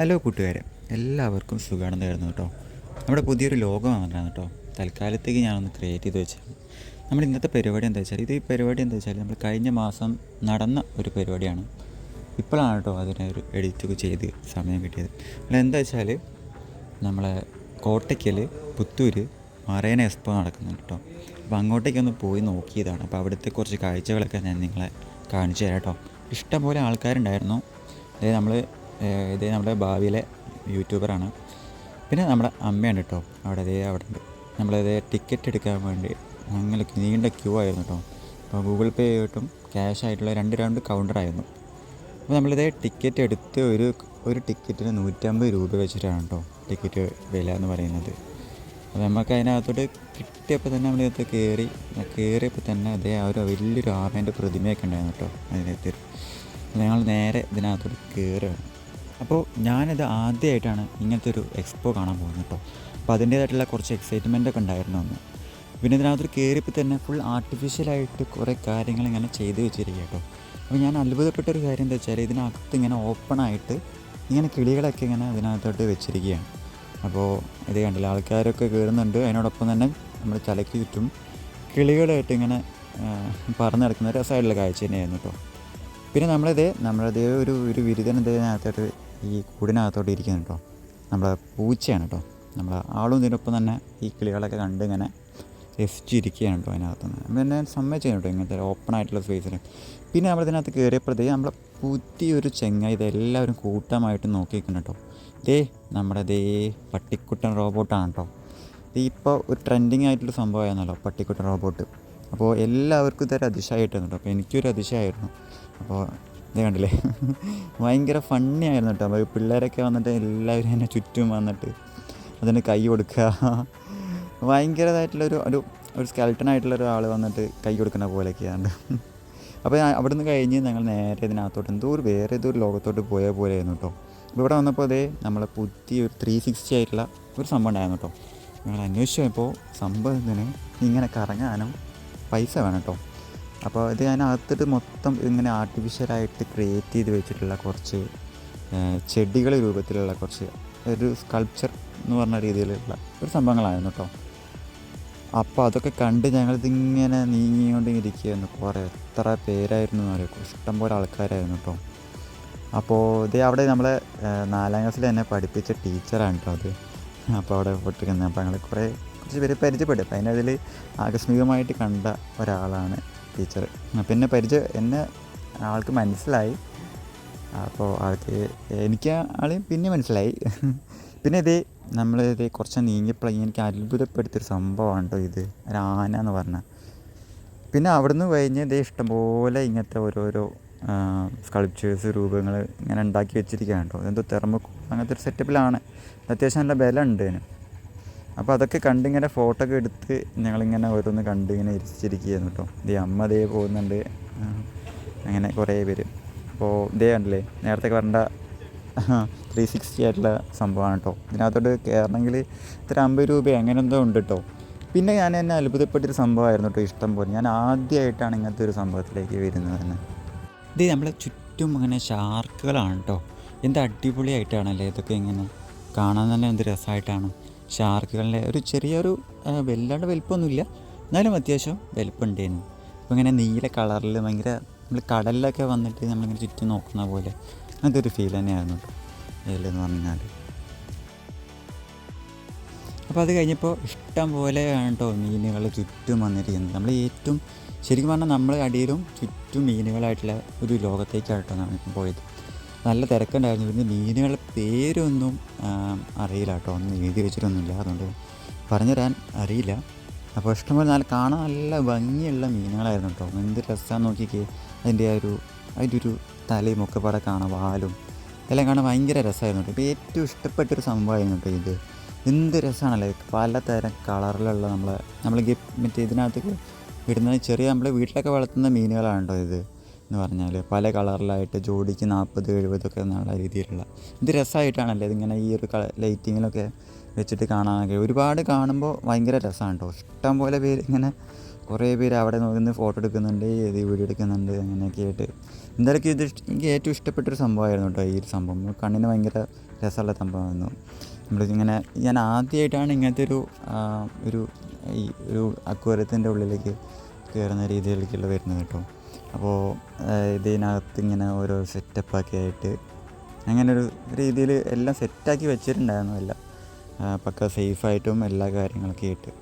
Hello കൂട്ടുകാരെ എല്ലാവർക്കും സുഖമാണെന്ന് കരുതുന്നു കേട്ടോ. നമ്മുടെ പുതിയൊരു ലോകം വന്നിട്ടാണ് കേട്ടോ. തൽക്കാലത്തേക്ക് ഞാനൊന്ന് ക്രിയേറ്റ് ചെയ്ത് വെച്ചാൽ നമ്മുടെ ഇന്നത്തെ പരിപാടി എന്താ വെച്ചാൽ ഇത് ഈ പരിപാടി എന്താ വെച്ചാൽ നമ്മൾ കഴിഞ്ഞ മാസം നടന്ന ഒരു പരിപാടിയാണ്. ഇപ്പോഴാണ് കേട്ടോ അതിനെ ഒരു എഡിറ്റൊക്കെ ചെയ്ത് സമയം കിട്ടിയത്. അല്ല എന്താ വെച്ചാൽ നമ്മളെ കോട്ടയ്ക്കൽ പുത്തൂർ മറേന എക്സ്പോ നടക്കുന്നുണ്ട് കേട്ടോ. അപ്പോൾ അങ്ങോട്ടേക്കൊന്ന് പോയി നോക്കിയതാണ്. അപ്പോൾ അവിടുത്തെ കുറച്ച് കാഴ്ചകളൊക്കെ ഞാൻ നിങ്ങളെ കാണിച്ചു തരാം കേട്ടോ. ഇഷ്ടംപോലെ ആൾക്കാരുണ്ടായിരുന്നു. അതായത് നമ്മൾ ഇത് നമ്മുടെ ഭാവിയിലെ യൂട്യൂബറാണ്. പിന്നെ നമ്മുടെ അമ്മയാണ് കേട്ടോ അവിടെ ഇതേ അവിടെ ഉണ്ട്. നമ്മളത് ടിക്കറ്റ് എടുക്കാൻ വേണ്ടി ഞങ്ങൾ നീണ്ട ക്യൂ ആയിരുന്നു കേട്ടോ അപ്പോൾ ഗൂഗിൾ പേ ആയിട്ടും ക്യാഷ് ആയിട്ടുള്ള രണ്ട് രണ്ട് കൗണ്ടറായിരുന്നു അപ്പോൾ നമ്മളിത് ടിക്കറ്റ് എടുത്ത് ഒരു ഒരു ടിക്കറ്റിന് നൂറ്റമ്പത് രൂപ വെച്ചിട്ടാണ് കേട്ടോ ടിക്കറ്റ് വില എന്ന് പറയുന്നത്. അപ്പോൾ നമുക്ക് അതിനകത്തോട്ട് കിട്ടിയപ്പോൾ തന്നെ നമ്മളിത് കയറി കയറിയപ്പോൾ തന്നെ അതേ ആ ഒരു വലിയൊരു ആമേന്റെ പ്രതിമയൊക്കെ ഉണ്ടായിരുന്നു കേട്ടോ അതിനകത്ത്. ഞങ്ങൾ നേരെ ഇതിനകത്തോട്ട് കയറുകയാണ്. അപ്പോൾ ഞാനിത് ആദ്യമായിട്ടാണ് ഇങ്ങനത്തെ ഒരു എക്സ്പോ കാണാൻ പോകുന്നത് കേട്ടോ. അപ്പോൾ അതിന്റേതായിട്ടുള്ള കുറച്ച് എക്സൈറ്റ്മെന്റ് ഒക്കെ ഉണ്ടായിരുന്നു അന്ന്. പിന്നെ ഇതിനകത്തൊരു കയറിയപ്പോൾ തന്നെ ഫുൾ ആർട്ടിഫിഷ്യലായിട്ട് കുറേ കാര്യങ്ങൾ ഇങ്ങനെ ചെയ്ത് വെച്ചിരിക്കുക കേട്ടോ. അപ്പോൾ ഞാൻ അത്ഭുതപ്പെട്ട ഒരു കാര്യം എന്താ വെച്ചാൽ ഇതിനകത്ത് ഇങ്ങനെ ഓപ്പണായിട്ട് ഇങ്ങനെ കിളികളൊക്കെ ഇങ്ങനെ അതിനകത്തോട്ട് വെച്ചിരിക്കുകയാണ്. അപ്പോൾ ഇത് കണ്ടില്ല ആൾക്കാരൊക്കെ കയറുന്നുണ്ട് അതിനോടൊപ്പം തന്നെ നമ്മൾ ചലക്കി ചുറ്റും കിളികളായിട്ട് ഇങ്ങനെ പറന്ന് നടക്കുന്ന രസമായിട്ടുള്ള കാഴ്ച തന്നെയായിരുന്നു കേട്ടോ. പിന്നെ നമ്മളിത് നമ്മളതേ ഒരു ഒരു വിരുദ്ധൻ ഇതിനകത്തോട്ട് ഈ കൂടിനകത്തോട്ട് ഇരിക്കുന്നു കേട്ടോ. നമ്മളെ പൂച്ചയാണ് കേട്ടോ. നമ്മൾ ആളും ഇതിനൊപ്പം തന്നെ ഈ കിളികളൊക്കെ കണ്ട് ഇങ്ങനെ രസിച്ചിരിക്കുകയാണ് കേട്ടോ അതിനകത്ത് നിന്ന് നമ്മൾ തന്നെ സമ്മതിച്ചു കേട്ടോ ഇങ്ങനത്തെ ഓപ്പൺ ആയിട്ടുള്ള സ്പേസിൽ പിന്നെ നമ്മൾ നമ്മളിതിനകത്ത് കയറിയപ്പോഴത്തേക്ക് നമ്മളെ പുതിയൊരു ചെങ്ങ ഇതെല്ലാവരും കൂട്ടമായിട്ട് നോക്കിയിരിക്കുന്നു കേട്ടോ. ദേ നമ്മുടെ ദേ പട്ടിക്കുട്ടൻ റോബോട്ടാണ് കേട്ടോ. ഇത് ഇപ്പോൾ ഒരു ട്രെൻഡിങ് ആയിട്ടുള്ള സംഭവമായിരുന്നല്ലോ പട്ടിക്കുട്ടൻ റോബോട്ട് അപ്പോൾ എല്ലാവർക്കും ഇതൊരു അതിശയമായിട്ടാണ് കേട്ടോ. അപ്പോൾ എനിക്കൊരു അതിശയമായിരുന്നു. അപ്പോൾ ഇത് കണ്ടില്ലേ? ഭയങ്കര ഫണ്ണി ആയിരുന്നു കേട്ടോ അപ്പോൾ പിള്ളേരൊക്കെ വന്നിട്ട് എല്ലാവരും എന്നെ ചുറ്റും വന്നിട്ട് അതിന് കൈ കൊടുക്കുക. ഭയങ്കരമായിട്ടുള്ളൊരു ഒരു ഒരു സ്കെൽട്ടൺ ആയിട്ടുള്ള ഒരാൾ വന്നിട്ട് കൈ കൊടുക്കുന്ന പോലെയൊക്കെയാണ് അപ്പോൾ അവിടെ നിന്ന് കഴിഞ്ഞ് ഞങ്ങൾ നേരെ ഇതിനകത്തോട്ട് എന്തോ ഒരു വേറെ ഏതോ ഒരു ലോകത്തോട്ട് പോയ പോലെയായിരുന്നു കേട്ടോ അപ്പോൾ ഇവിടെ വന്നപ്പോൾ അതേ നമ്മളെ പുതിയ ഒരു ത്രീ സിക്സ്റ്റി ആയിട്ടുള്ള ഒരു സംഭവം ഉണ്ടായിരുന്നു കേട്ടോ ഞങ്ങൾ അന്വേഷിച്ചപ്പോൾ സംഭവത്തിന് ഇങ്ങനെ കറങ്ങാനും പൈസ വേണം കേട്ടോ അപ്പോൾ ഇത് അതിനകത്തിട്ട് മൊത്തം ഇങ്ങനെ ആർട്ടിഫിഷ്യലായിട്ട് ക്രിയേറ്റ് ചെയ്ത് വെച്ചിട്ടുള്ള കുറച്ച് ചെടികൾ രൂപത്തിലുള്ള കുറച്ച് ഒരു സ്കൾപ്ചർ എന്ന് പറഞ്ഞ രീതിയിലുള്ള ഒരു സംഭവങ്ങളായിരുന്നു കേട്ടോ. അപ്പോൾ അതൊക്കെ കണ്ട് ഞങ്ങളിതിങ്ങനെ നീങ്ങിക്കൊണ്ട് ഇരിക്കുകയായിരുന്നു കുറേ എത്ര പേരായിരുന്നു എന്ന് പറയുമ്പോൾ ഇഷ്ടംപോലെ ആൾക്കാരായിരുന്നു കേട്ടോ. അപ്പോൾ ഇത് അവിടെ നമ്മളെ നാലാം ക്ലാസ്സിൽ എന്നെ പഠിപ്പിച്ച ടീച്ചറാണ് കേട്ടോ അത്. അപ്പോൾ അവിടെ പൊട്ടിക്കുന്നത് അപ്പോൾ ഞങ്ങൾ കുറേ കുറച്ച് പേര് പരിചയപ്പെടും അപ്പോൾ അതിനതിൽ ആകസ്മികമായിട്ട് കണ്ട ഒരാളാണ് ടീച്ചർ. പിന്നെ പരിചയം എന്നെ ആൾക്ക് മനസ്സിലായി. അപ്പോൾ ആൾക്ക് എനിക്ക് ആളെയും പിന്നെ മനസ്സിലായി. പിന്നെ ഇത് നമ്മൾ ഇത് കുറച്ച് നീങ്ങിയപ്പോൾ എനിക്ക് അത്ഭുതപ്പെടുത്തിയൊരു സംഭവമാണ് കേട്ടോ ഇത്? ഒരു ആന എന്ന് പറഞ്ഞാൽ പിന്നെ അവിടുന്ന് കഴിഞ്ഞ് ഇത് ഇഷ്ടംപോലെ ഇങ്ങനത്തെ ഓരോരോ സ്കൾപ്ചേഴ്സ് രൂപങ്ങൾ ഇങ്ങനെ ഉണ്ടാക്കി വെച്ചിരിക്കുകയാണ് കേട്ടോ എന്തോ തെർമക്കോ അങ്ങനത്തെ ഒരു സെറ്റപ്പിലാണ് അത്യാവശ്യം നല്ല ബലം ഉണ്ട് ഇതിന് അപ്പോൾ അതൊക്കെ കണ്ടിങ്ങനെ ഫോട്ടോ ഒക്കെ എടുത്ത് ഞങ്ങളിങ്ങനെ ഓരോന്ന് കണ്ട് ഇങ്ങനെ ഇരിച്ചിരിക്കുകയായിരുന്നു കേട്ടോ ദേ അമ്മ ദേ പോകുന്നുണ്ട്. അങ്ങനെ കുറേ പേര്. അപ്പോൾ ഇതേ കണ്ടില്ലേ നേരത്തെ പറഞ്ഞ ത്രീ സിക്സ്റ്റി ആയിട്ടുള്ള സംഭവമാണ് കേട്ടോ ഇതിനകത്തോട്ട് കയറണമെങ്കിൽ ഇത്ര അമ്പത് രൂപ അങ്ങനെ എന്തോ ഉണ്ട് കേട്ടോ പിന്നെ ഞാൻ എന്നെ അത്ഭുതപ്പെട്ടൊരു സംഭവമായിരുന്നു കേട്ടോ ഇഷ്ടം പോലെ. ഞാൻ ആദ്യമായിട്ടാണ് ഇങ്ങനത്തെ ഒരു സംഭവത്തിലേക്ക് വരുന്നത് തന്നെ. ഇത് നമ്മളെ ചുറ്റും അങ്ങനെ ഷാർക്കുകളാണ് കേട്ടോ എന്ത് അടിപൊളിയായിട്ടാണല്ലേ ഇതൊക്കെ ഇങ്ങനെ കാണാൻ തന്നെ എന്ത് രസമായിട്ടാണ്. ഷാർക്കുകളുടെ ഒരു ചെറിയൊരു വല്ലാണ്ട് വലിപ്പമൊന്നുമില്ല. എന്നാലും അത്യാവശ്യം വലിപ്പമുണ്ടായിരുന്നു അപ്പോൾ ഇങ്ങനെ നീല കളറിൽ ഭയങ്കര നമ്മൾ കടലിലൊക്കെ വന്നിട്ട് നമ്മളിങ്ങനെ ചുറ്റും നോക്കുന്ന പോലെ അങ്ങനത്തെ ഒരു ഫീൽ തന്നെയായിരുന്നു ഇതിലെന്ന് പറഞ്ഞാൽ അപ്പോൾ അത് കഴിഞ്ഞപ്പോൾ ഇഷ്ടം പോലെ കേട്ടോ മീനുകൾ ചുറ്റും വന്നിരിക്കുന്നത്. നമ്മൾ ഏറ്റവും ശരിക്കും പറഞ്ഞാൽ നമ്മൾ അടിയിലും ചുറ്റും മീനുകളായിട്ടുള്ള ഒരു ലോകത്തേക്കാണ് കേട്ടോ നമ്മൾ പോയത്. നല്ല തിരക്കുണ്ടായിരുന്നു. പിന്നെ മീനുകളുടെ പേരൊന്നും അറിയില്ല കേട്ടോ. ഒന്നും എഴുതി വെച്ചിട്ടൊന്നുമില്ല. അതുകൊണ്ട് പറഞ്ഞുതരാൻ അറിയില്ല. അപ്പോൾ ഇഷ്ടംപോലെ നല്ല കാണാൻ നല്ല ഭംഗിയുള്ള മീനുകളായിരുന്നു കേട്ടോ. എന്ത് രസമാണെന്ന് നോക്കിക്കേ. അതിന്റെ ആ ഒരു അതിന്റെ ഒരു തലയും ഒക്കെ പാടെ കാണാം. വാലും എല്ലാം കാണാൻ ഭയങ്കര രസമായിരുന്നു കേട്ടോ. ഇപ്പോൾ ഏറ്റവും ഇഷ്ടപ്പെട്ടൊരു സംഭവമായിരുന്നു കേട്ടോ ഇത്. എന്ത് രസമാണല്ലേ? പലതരം കളറിലുള്ള നമ്മളെ നമ്മൾ മറ്റേ ഇതിനകത്തേക്ക് ഇടുന്ന ചെറിയ നമ്മളെ വീട്ടിലൊക്കെ വളർത്തുന്ന മീനുകളാണ് കേട്ടോ ഇത്. എന്ന് പറഞ്ഞാൽ പല കളറിലായിട്ട് ജോഡിക്ക് നാൽപ്പത് എഴുപതൊക്കെ എന്നുള്ള രീതിയിലുള്ള. ഇത് രസമായിട്ടാണല്ലേ ഇതിങ്ങനെ ഈ ഒരു ലൈറ്റിങ്ങിലൊക്കെ വെച്ചിട്ട് കാണാനൊക്കെ. ഒരുപാട് കാണുമ്പോൾ ഭയങ്കര രസമാണ് കേട്ടോ. ഇഷ്ടം പോലെ പേര് ഇങ്ങനെ കുറേ പേര് അവിടെ നോക്കുന്നു ഫോട്ടോ എടുക്കുന്നുണ്ട് ഇത് വീഡിയോ എടുക്കുന്നുണ്ട് അങ്ങനെയൊക്കെ ആയിട്ട്. എന്തായാലും ഇത് എനിക്ക് ഏറ്റവും ഇഷ്ടപ്പെട്ടൊരു സംഭവമായിരുന്നു കേട്ടോ ഈ ഒരു സംഭവം. കണ്ണിന് ഭയങ്കര രസമുള്ള സംഭവമായിരുന്നു. നമ്മളിങ്ങനെ ഞാൻ ആദ്യമായിട്ടാണ് ഇങ്ങനത്തെ ഒരു ഒരു ഈ ഒരു അക്വരത്തിന്റെ ഉള്ളിലേക്ക് കയറുന്ന രീതിയിലേക്കുള്ള വരുന്നത് കേട്ടോ. അപ്പോൾ ഇതിനകത്ത് ഇങ്ങനെ ഓരോ സെറ്റപ്പൊക്കെ ആയിട്ട് അങ്ങനെ ഒരു രീതിയിൽ എല്ലാം സെറ്റാക്കി വെച്ചിട്ടുണ്ടായിരുന്നു എല്ലാം. പക്ക സേഫായിട്ടും എല്ലാ കാര്യങ്ങളൊക്കെ ആയിട്ട്.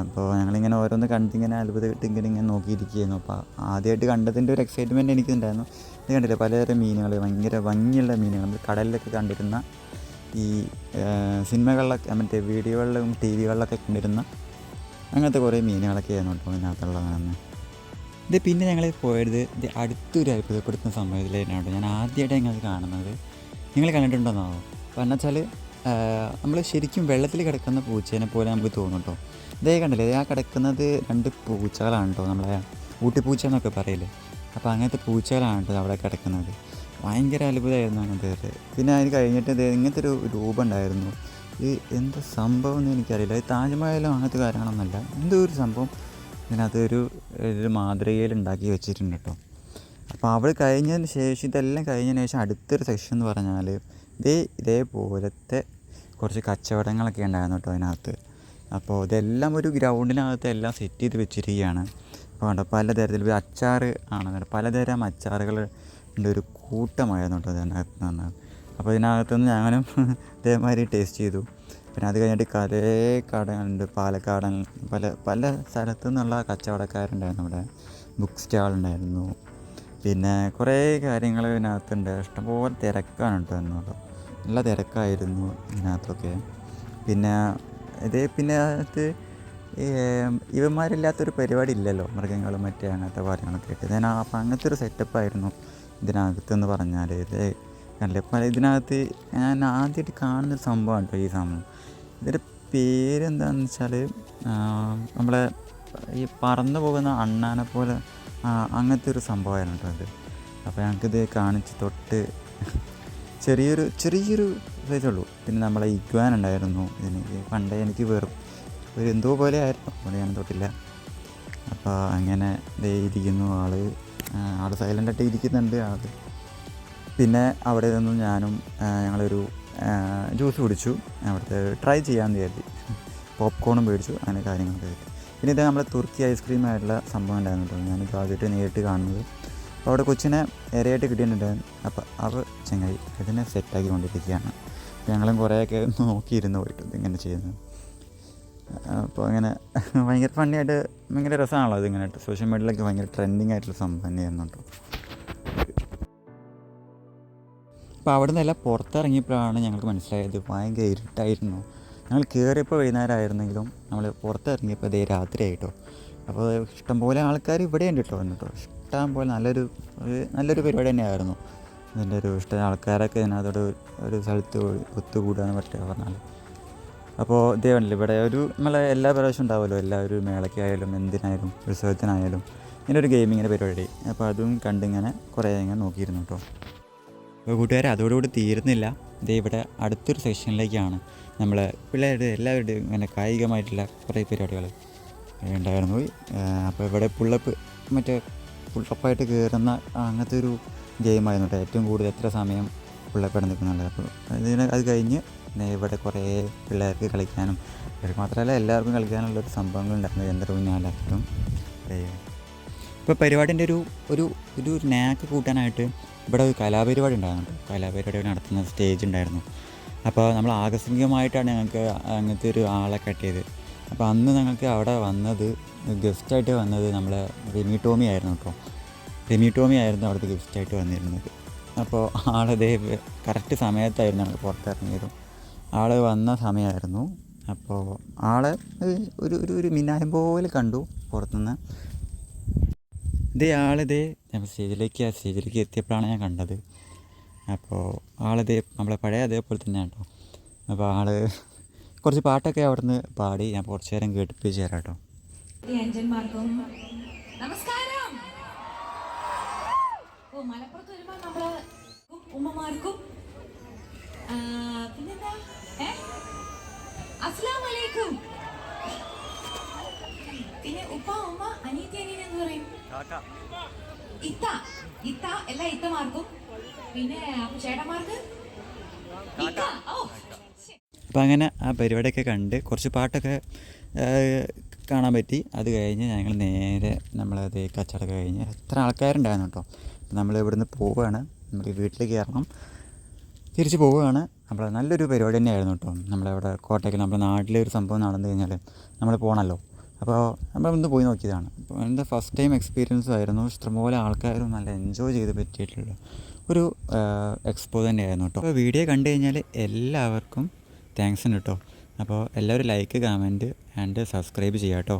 അപ്പോൾ ഞങ്ങളിങ്ങനെ ഓരോന്ന് കണ്ടിങ്ങനെ അത്ഭുതമായിട്ട് ഇങ്ങനെ ഇങ്ങനെ നോക്കിയിരിക്കുകയായിരുന്നു. അപ്പോൾ ആദ്യമായിട്ട് കണ്ടതിന്റെ ഒരു എക്സൈറ്റ്മെന്റ് എനിക്കുണ്ടായിരുന്നു. ഇത് കണ്ടില്ല? പലതരം മീനുകൾ ഭയങ്കര ഭംഗിയുള്ള മീനുകൾ. നമ്മൾ കടലിലൊക്കെ കണ്ടിരുന്ന ഈ സിനിമകളിലൊക്കെ മറ്റേ വീഡിയോകളിലും ടി വികളിലൊക്കെ കണ്ടിരുന്ന അങ്ങനത്തെ കുറേ മീനുകളൊക്കെ ആയിരുന്നു കേട്ടോ ഇതിനകത്തുള്ളതാണ് ഇത് പിന്നെ ഞങ്ങൾ പോയത് ഇത് അടുത്തൊരു അത്ഭുതപ്പെടുത്തുന്ന സംഭവത്തിലായിരുന്നു കേട്ടോ ഞാൻ ആദ്യമായിട്ട് ഞങ്ങൾ കാണുന്നത്. നിങ്ങൾ കണ്ടിട്ടുണ്ടോന്നാവോ കാരണം വെച്ചാൽ നമ്മൾ ശരിക്കും വെള്ളത്തിൽ കിടക്കുന്ന പൂച്ചേനെ പോലെ നമുക്ക് തോന്നും കേട്ടോ. ഇതേ കണ്ടില്ലേ ഇതേ ആ കിടക്കുന്നത് രണ്ട് പൂച്ചകളാണ് കേട്ടോ നമ്മളെ ഊട്ടിപ്പൂച്ച എന്നൊക്കെ പറയില്ലേ? അപ്പോൾ അങ്ങനത്തെ പൂച്ചകളാണ് കേട്ടോ അവിടെ കിടക്കുന്നത്. ഭയങ്കര അത്ഭുതമായിരുന്നു അങ്ങനത്തെ പിന്നെ അതിന് കഴിഞ്ഞിട്ട് ഇത് ഇങ്ങനത്തെ ഒരു രൂപം ഉണ്ടായിരുന്നു. ഈ എന്താ സംഭവം എന്ന് എനിക്കറിയില്ല. ഇത് താജ്മഹലോ അങ്ങനത്തെ കാര്യങ്ങളൊന്നുമല്ല. എന്തോ ഒരു സംഭവം. ഇതിനകത്ത് ഒരു ഒരു മാതൃകയിൽ ഉണ്ടാക്കി വെച്ചിട്ടുണ്ട് കേട്ടോ അപ്പോൾ അവിടെ കഴിഞ്ഞതിന് ശേഷം ഇതെല്ലാം കഴിഞ്ഞതിന് ശേഷം അടുത്തൊരു സെക്ഷൻ എന്ന് പറഞ്ഞാൽ ഇതേ ഇതേപോലത്തെ കുറച്ച് കച്ചവടങ്ങളൊക്കെ ഉണ്ടായിരുന്നു കേട്ടോ അതിനകത്ത്. അപ്പോൾ ഇതെല്ലാം ഒരു ഗ്രൗണ്ടിനകത്ത് എല്ലാം സെറ്റ് ചെയ്ത് വെച്ചിരിക്കുകയാണ്. അപ്പോൾ കണ്ടോ പലതരത്തിൽ ഒരു അച്ചാർ ആണ്. പലതരം അച്ചാറുകൾ ഉണ്ട്. ഒരു കൂട്ടമായിരുന്നു കേട്ടോ അതിനകത്ത് നിന്ന്. അപ്പോൾ ഇതിനകത്തുനിന്ന് ഞാനും ഇതേമാതിരി ടേസ്റ്റ് ചെയ്തു. പിന്നെ അത് കഴിഞ്ഞിട്ട് കലേ കടകളുണ്ട് പാലക്കാടൻ പല പല സ്ഥലത്തു നിന്നുള്ള കച്ചവടക്കാരുണ്ടായിരുന്നു അവിടെ. ബുക്ക് സ്റ്റാൾ ഉണ്ടായിരുന്നു. പിന്നെ കുറേ കാര്യങ്ങൾ ഇതിനകത്തുണ്ട്. ഇഷ്ടംപോലെ തിരക്കാണ് കേട്ടോ എന്നുള്ളത് നല്ല തിരക്കായിരുന്നു ഇതിനകത്തൊക്കെ. പിന്നെ ഇത് പിന്നെ അത് ഇവന്മാരില്ലാത്തൊരു പരിപാടി ഇല്ലല്ലോ മൃഗങ്ങളും മറ്റേ അങ്ങനത്തെ കാര്യങ്ങളൊക്കെ ആയിട്ട്. ഞാൻ അപ്പം അങ്ങനത്തെ ഒരു സെറ്റപ്പായിരുന്നു ഇതിനകത്തെന്ന് പറഞ്ഞാൽ ഇത് കണ്ടില്ലേ പല ഇതിനകത്ത് ഞാൻ ആദ്യമായിട്ട് കാണുന്നൊരു സംഭവമാണ് കേട്ടോ ഈ സംഭവം ഇതിന്റെ പേരെന്താണെന്ന് വെച്ചാൽ നമ്മളെ ഈ പറന്നു പോകുന്ന അണ്ണാനെ പോലെ അങ്ങനത്തെ ഒരു സംഭവമായിരുന്നു കേട്ടോ ഇത്. അപ്പോൾ ഞങ്ങൾക്കിത് കാണിച്ച് തൊട്ട് ചെറിയൊരു ചെറിയൊരു സൈസേ ഉള്ളൂ. പിന്നെ നമ്മളെ ഇഗ്വാൻ ഉണ്ടായിരുന്നു. എനിക്ക് പണ്ടേ എനിക്ക് വെറും ഒരു എന്തോ പോലെ ആയിരുന്നു. അതുകൊണ്ട് ഞാൻ തൊട്ടില്ല. അപ്പോൾ അങ്ങനെ ഇരിക്കുന്നു ആൾ ആൾ സൈലന്റായിട്ട് ഇരിക്കുന്നുണ്ട് ആൾ. പിന്നെ അവിടെ നിന്നും ഞാനും ഞങ്ങളൊരു ജ്യൂസ് കുടിച്ചു. അവിടുത്തെ ട്രൈ ചെയ്യാമെന്ന് കരുതി. പോപ്കോണും മേടിച്ചു അങ്ങനെ കാര്യങ്ങളൊക്കെ കരുതി പിന്നെ ഇത് നമ്മളെ തുർക്കി ഐസ്ക്രീം ആയിട്ടുള്ള സംഭവം ഉണ്ടായിരുന്നു ഞാൻ ഞാനിത് ആദ്യമായിട്ട് നേരിട്ട് കാണുന്നത്. അപ്പോൾ അവിടെ കൊച്ചിനെ ഇരയായിട്ട് കിട്ടിയിട്ടുണ്ടായിരുന്നു. അപ്പോൾ അവ ചങ്ങായി ഇതിനെ സെറ്റാക്കി കൊണ്ടിരിക്കുകയാണ്. ഞങ്ങളും കുറേയൊക്കെ നോക്കിയിരുന്നു പോയിട്ടുണ്ട് ഇങ്ങനെ ചെയ്യുന്നത്. അപ്പോൾ അങ്ങനെ ഭയങ്കര ഫണ്ണിയായിട്ട് ഭയങ്കര രസമാണല്ലോ ഇതിങ്ങനെ സോഷ്യൽ മീഡിയയിലൊക്കെ ഭയങ്കര ട്രെൻഡിങ് ആയിട്ടുള്ള സംഭവം തന്നെയായിരുന്നു കേട്ടോ. അപ്പോൾ അവിടെ നിന്നെല്ലാം പുറത്തിറങ്ങിയപ്പോഴാണ് ഞങ്ങൾക്ക് മനസ്സിലായത് ഭയങ്കര ഇരുട്ടായിരുന്നു. ഞങ്ങൾ കയറിയപ്പോൾ വൈകുന്നേരമായിരുന്നെങ്കിലും നമ്മൾ പുറത്തിറങ്ങിയപ്പോൾ ഇതേ രാത്രിയായിട്ടോ. അപ്പോൾ ഇഷ്ടംപോലെ ആൾക്കാർ ഇവിടെ ഉണ്ട് കേട്ടോ വന്നിട്ടോ. ഇഷ്ടം പോലെ നല്ലൊരു നല്ലൊരു പരിപാടി തന്നെയായിരുന്നു. ഇതിന്റെ ഒരു ഇഷ്ടം ആൾക്കാരൊക്കെ ഇതിനകത്തോട് ഒരു സ്ഥലത്ത് ഒത്തുകൂടാന്ന് പറ്റുക പറഞ്ഞാൽ അപ്പോൾ ഇതേ കണ്ടില്ലേ ഇവിടെ ഒരു നമ്മളെ എല്ലാ പ്രാവശ്യം ഉണ്ടാവുമല്ലോ എല്ലാ ഒരു മേളയ്ക്കായാലും എന്തിനായാലും ഉത്സവത്തിനായാലും ഇങ്ങനെ ഒരു ഗെയിമിങ്ങിന്റെ പരിപാടി. അപ്പോൾ അതും കണ്ടിങ്ങനെ കുറേ ഇങ്ങനെ നോക്കിയിരുന്നു കേട്ടോ. കൂട്ടുകാരെ അതോടുകൂടി തീരുന്നില്ല. ഇതേ ഇവിടെ അടുത്തൊരു സെക്ഷനിലേക്കാണ് നമ്മൾ പിള്ളേരുടെ എല്ലാവരുടെയും ഇങ്ങനെ കായികമായിട്ടുള്ള കുറേ പരിപാടികൾ ഉണ്ടായിരുന്നു. അപ്പോൾ ഇവിടെ പുള്ളപ്പ് മറ്റേ പുള്ളപ്പായിട്ട് കയറുന്ന അങ്ങനത്തെ ഒരു ഗെയിമായിരുന്നു ഏറ്റവും കൂടുതൽ എത്ര സമയം പുള്ളപ്പായിട്ട് നിൽക്കുന്നുണ്ട് അപ്പോൾ ഇതിന് അത് കഴിഞ്ഞ് ഇവിടെ കുറേ പിള്ളേർക്ക് കളിക്കാനും ഇവർക്ക് മാത്രമല്ല എല്ലാവർക്കും കളിക്കാനുള്ള ഒരു സംഭവങ്ങളുണ്ടായിരുന്നു യന്ത്ര ഊഞ്ഞാലായിട്ടും ഇപ്പോൾ പരിപാടിന്റെ ഒരു ഒരു ഒരു നാക്ക് കൂട്ടാനായിട്ട് ഇവിടെ ഒരു കലാപരിപാടി ഉണ്ടായിരുന്നു. കേട്ടോ കലാപരിപാടി നടത്തുന്ന സ്റ്റേജ് ഉണ്ടായിരുന്നു. അപ്പോൾ നമ്മൾ ആകസ്മികമായിട്ടാണ് ഞങ്ങൾക്ക് അങ്ങനത്തെ ഒരു ആളെ കട്ടിയത്. അപ്പോൾ അന്ന് ഞങ്ങൾക്ക് അവിടെ വന്നത് ഗിഫ്റ്റായിട്ട് വന്നത് നമ്മളെ റിമി ടോമി ആയിരുന്നു കേട്ടോ. റിമി ടോമി ആയിരുന്നു അവിടുത്തെ ഗിഫ്റ്റായിട്ട് വന്നിരുന്നത്. അപ്പോൾ ആളതേ കറക്റ്റ് സമയത്തായിരുന്നു ഞങ്ങൾ പുറത്തിറങ്ങിയതും. ആൾ വന്ന സമയമായിരുന്നു. അപ്പോൾ ആളെ ഒരു ഒരു ഒരു മിനായം പോലെ കണ്ടു പുറത്തുനിന്ന്. ഇത് ആളിത് ഞാൻ സ്റ്റേജിലേക്ക് ആ സ്റ്റേജിലേക്ക് എത്തിയപ്പോഴാണ് ഞാൻ കണ്ടത്. അപ്പോൾ ആളിത് നമ്മളെ പഴയ അതേപോലെ തന്നെയാണ് കേട്ടോ. അപ്പോൾ ആൾ കുറച്ച് പാട്ടൊക്കെ അവിടുന്ന് പാടി ഞാൻ കുറച്ച് നേരം കേട്ടിപ്പിച്ച് തരാം കേട്ടോ. അഞ്ചന്മാർക്കും നമസ്കാരം! ഓ മലപ്പുറത്ത് ഉമ്മമാർക്കും പിന്നെന്താ? അസ്ലാം വലൈക്കും പിന്നെ ഉപ്പ ഉമ്മ അനിയത്തി അനിയൻ എന്ന് പറയും. ഇത്ത ഇത്ത എല്ലാ ഇത്തമാർക്കും. പിന്നെ അപ്പൊ ചേട്ടന്മാർക്ക്. അപ്പോൾ അങ്ങനെ ആ പരിപാടിയൊക്കെ കണ്ട് കുറച്ച് പാട്ടൊക്കെ കാണാൻ പറ്റി. അത് കഴിഞ്ഞ് ഞങ്ങൾ നേരെ നമ്മളത് കച്ചവടമൊക്കെ കഴിഞ്ഞ് എത്ര ആൾക്കാരുണ്ടായിരുന്നു കേട്ടോ. നമ്മൾ ഇവിടുന്ന് പോവുകയാണ് നമ്മൾ വീട്ടിലേക്ക് കയറണം. തിരിച്ച് പോവുകയാണ് നമ്മൾ നല്ലൊരു പരിപാടി തന്നെയായിരുന്നു കേട്ടോ. നമ്മളവിടെ കോട്ടയ്ക്ക് നമ്മുടെ നാട്ടിലെ ഒരു സംഭവം നടന്നു കഴിഞ്ഞാൽ നമ്മൾ പോകണമല്ലോ അപ്പോൾ നമ്മൾ ഒന്ന് പോയി നോക്കിയതാണ്. അപ്പോൾ എന്റെ ഫസ്റ്റ് ടൈം എക്സ്പീരിയൻസ് ആയിരുന്നു ഇഷ്ടംപോലെ ആൾക്കാരും നല്ല എൻജോയ് ചെയ്ത് പറ്റിയിട്ടുള്ള ഒരു എക്സ്പോ തന്നെയായിരുന്നു കേട്ടോ. അപ്പോൾ വീഡിയോ കണ്ടു കഴിഞ്ഞാൽ എല്ലാവർക്കും താങ്ക്സ് ഉണ്ട് കേട്ടോ. അപ്പോൾ എല്ലാവരും ലൈക്ക് കമന്റ് ആൻഡ് സബ്സ്ക്രൈബ് ചെയ്യാം കേട്ടോ.